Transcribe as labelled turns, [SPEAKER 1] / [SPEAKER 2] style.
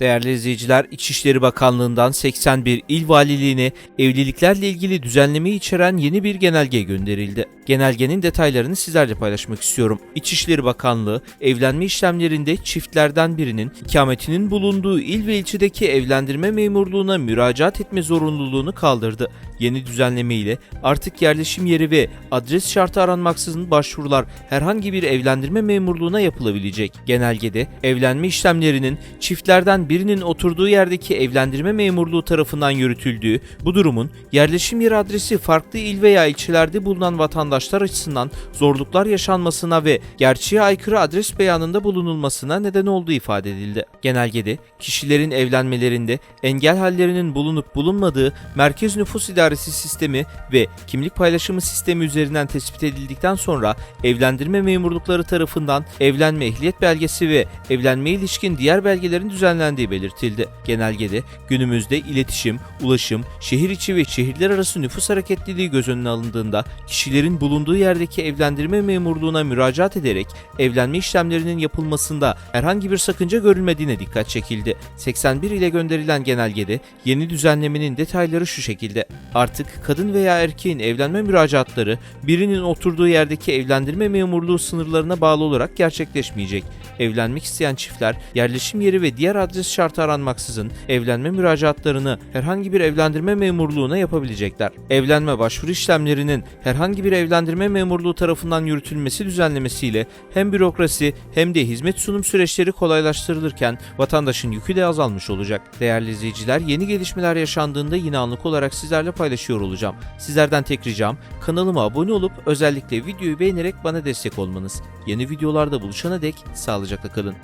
[SPEAKER 1] Değerli izleyiciler, İçişleri Bakanlığı'ndan 81 il valiliğine evliliklerle ilgili düzenlemeyi içeren yeni bir genelge gönderildi. Genelgenin detaylarını sizlerle paylaşmak istiyorum. İçişleri Bakanlığı, evlenme işlemlerinde çiftlerden birinin ikametinin bulunduğu il ve ilçedeki evlendirme memurluğuna müracaat etme zorunluluğunu kaldırdı. Yeni düzenleme ile artık yerleşim yeri ve adres şartı aranmaksızın başvurular herhangi bir evlendirme memurluğuna yapılabilecek. Genelgede evlenme işlemlerinin çiftlerden birinin oturduğu yerdeki evlendirme memurluğu tarafından yürütüldüğü, bu durumun yerleşim yeri adresi farklı il veya ilçelerde bulunan vatandaşlar açısından zorluklar yaşanmasına ve gerçeğe aykırı adres beyanında bulunulmasına neden olduğu ifade edildi. Genelgede kişilerin evlenmelerinde engel hallerinin bulunup bulunmadığı Merkez Nüfus İdaresi Sistemi ve kimlik paylaşımı sistemi üzerinden tespit edildikten sonra evlendirme memurlukları tarafından evlenme ehliyet belgesi ve evlenmeye ilişkin diğer belgelerin düzenlendiği belirtildi. Genelgede günümüzde iletişim, ulaşım, şehir içi ve şehirler arası nüfus hareketliliği göz önüne alındığında kişilerin bulunduğu yerdeki evlendirme memurluğuna müracaat ederek evlenme işlemlerinin yapılmasında herhangi bir sakınca görülmediğine dikkat çekildi. 81 ile gönderilen genelgede yeni düzenlemenin detayları şu şekilde. Artık kadın veya erkeğin evlenme müracaatları birinin oturduğu yerdeki evlendirme memurluğu sınırlarına bağlı olarak gerçekleşmeyecek. Evlenmek isteyen çiftler yerleşim yeri ve diğer adres şartı aranmaksızın evlenme müracaatlarını herhangi bir evlendirme memurluğuna yapabilecekler. Evlenme başvuru işlemlerinin herhangi bir evlendirme memurluğu tarafından yürütülmesi düzenlemesiyle hem bürokrasi hem de hizmet sunum süreçleri kolaylaştırılırken vatandaşın yükü de azalmış olacak. Değerli izleyiciler yeni gelişmeler yaşandığında yine anlık olarak sizlerle paylaşıyor olacağım. Sizlerden tek ricam kanalıma abone olup özellikle videoyu beğenerek bana destek olmanız. Yeni videolarda buluşana dek sağlıcakla kalın.